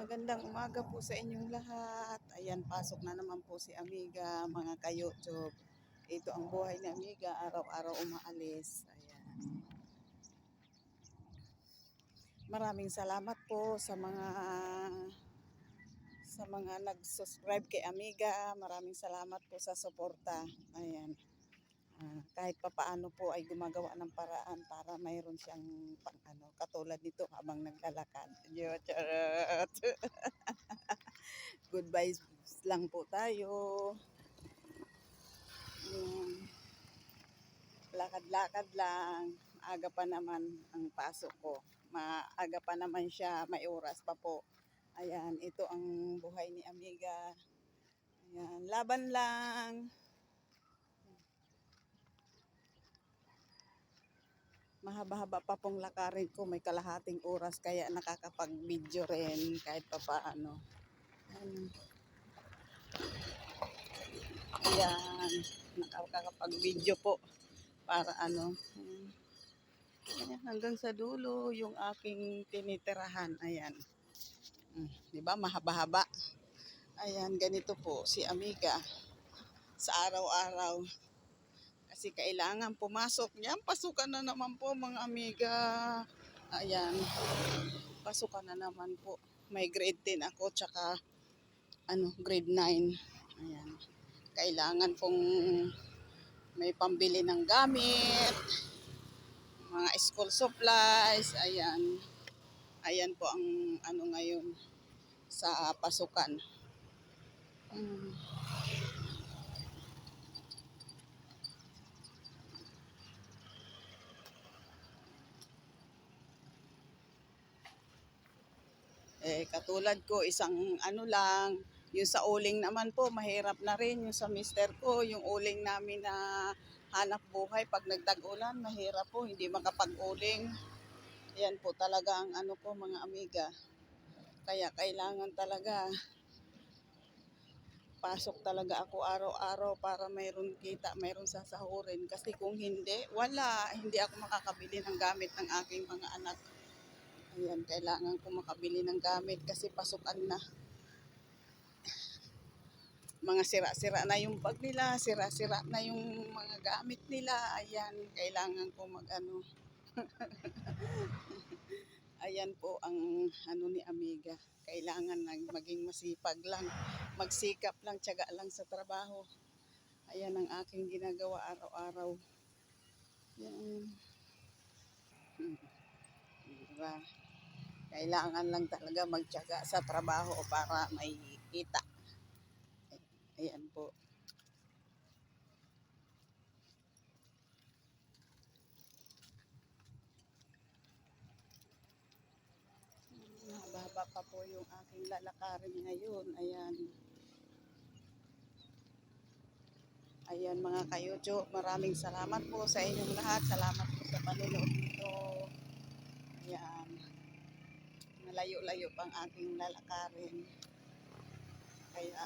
Magandang umaga po sa inyong lahat. Ayan, pasok na naman po si Amiga, mga ka-YouTube. Ito ang buhay ni Amiga, araw-araw umaalis. Ayan. Maraming salamat po sa mga sa mga nag-subscribe kay Amiga. Maraming salamat po sa suporta. Ayan. Ah, kahit papaano po ay gumagawa ng paraan para mayroon siyang pang ano, katulad nito habang naglalakad. Charot. Goodbye lang po tayo. Lakad-lakad lang. Aga pa naman ang pasok ko. Maaga pa naman siya, may oras pa po. Ayan, ito ang buhay ni Amiga. Ayan, laban lang. Mahaba-haba pa pong lakarin ko, may kalahating oras kaya nakakapag-video rin kahit pa paano. Ayan. Ayan, nakakapag-video po para ano. Ayan. Hanggang sa dulo yung aking tinitirahan. Ayan. Mm, di ba mahaba-haba? Ayan, ganito po si Amiga sa araw-araw. Kasi kailangan pumasok niyan. Pasukan na naman po mga amiga. Ayan. Pasukan na naman po. May grade 10 ako tsaka ano, grade 9. Ayan. Kailangan pong may pambili ng gamit. Mga school supplies. Ayan. Ayan po ang ano ngayon sa pasukan. Eh, katulad ko, isang ano lang, yung sa uling naman po, mahirap na rin. Yung sa mister ko, yung uling namin na hanap buhay, pag nagtag-ulan, mahirap po, hindi makapag-uling. Yan po talaga ang ano ko, mga amiga. Kaya kailangan talaga, pasok talaga ako araw-araw para mayroon kita, mayroon sasahurin. Kasi kung hindi, wala. Hindi ako makakabili ng gamit ng aking mga anak. Ayan, kailangan ko makabili ng gamit kasi pasukan na. Mga sira-sira na yung bag nila, sira-sira na yung mga gamit nila. Ayan, kailangan ko mag-ano. Ayan po ang ano ni Amiga. Kailangan lang maging masipag lang. Magsikap lang, tiyaga lang sa trabaho. Ayan ang aking ginagawa araw-araw. Yan. Hmm. Diba? Kailangan lang talaga magtiyaga sa trabaho para may kita. Ayan po. Mahaba pa po yung aking lalakarin ngayon. Ayan. Ayan mga ka-YouTube, maraming salamat po sa inyong lahat. Salamat po sa panonood nito. Ayan. Malayo-layo pang aking lalakarin. Kaya